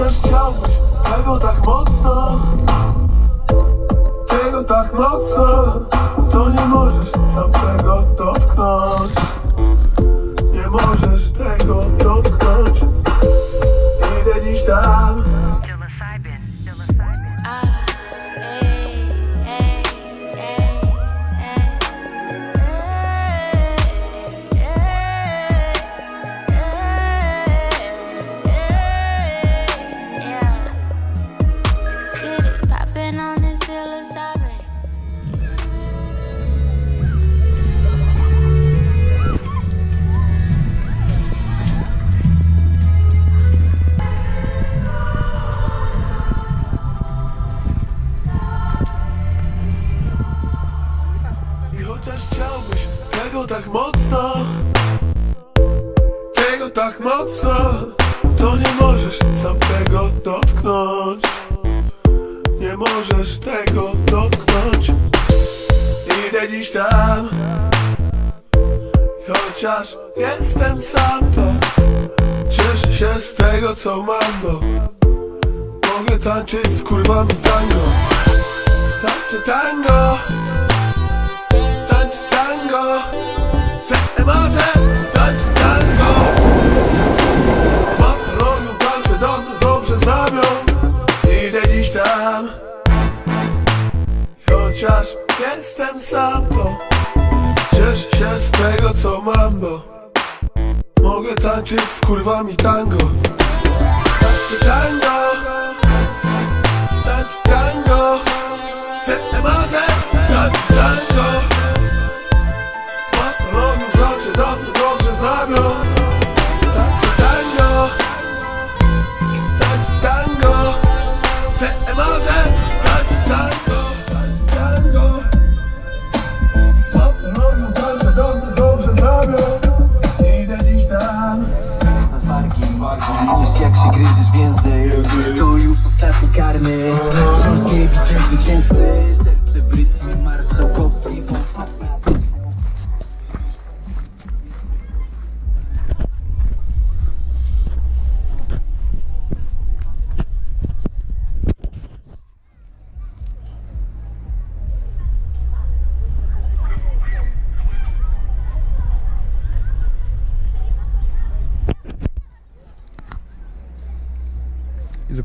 chcesz ciągnąć Tego tak mocno? Tego tak mocno? To nie możesz sam tak mocno. Tego tak mocno. To nie możesz sam tego dotknąć. Nie możesz tego dotknąć. Idę dziś tam. Chociaż jestem sam to Cieszę się z tego co mam bo Mogę tańczyć z kurwami tango. Tańczę tango. Ciesz się z tego co mam, bo Mogę tańczyć z kurwami tango. Takie tango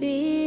be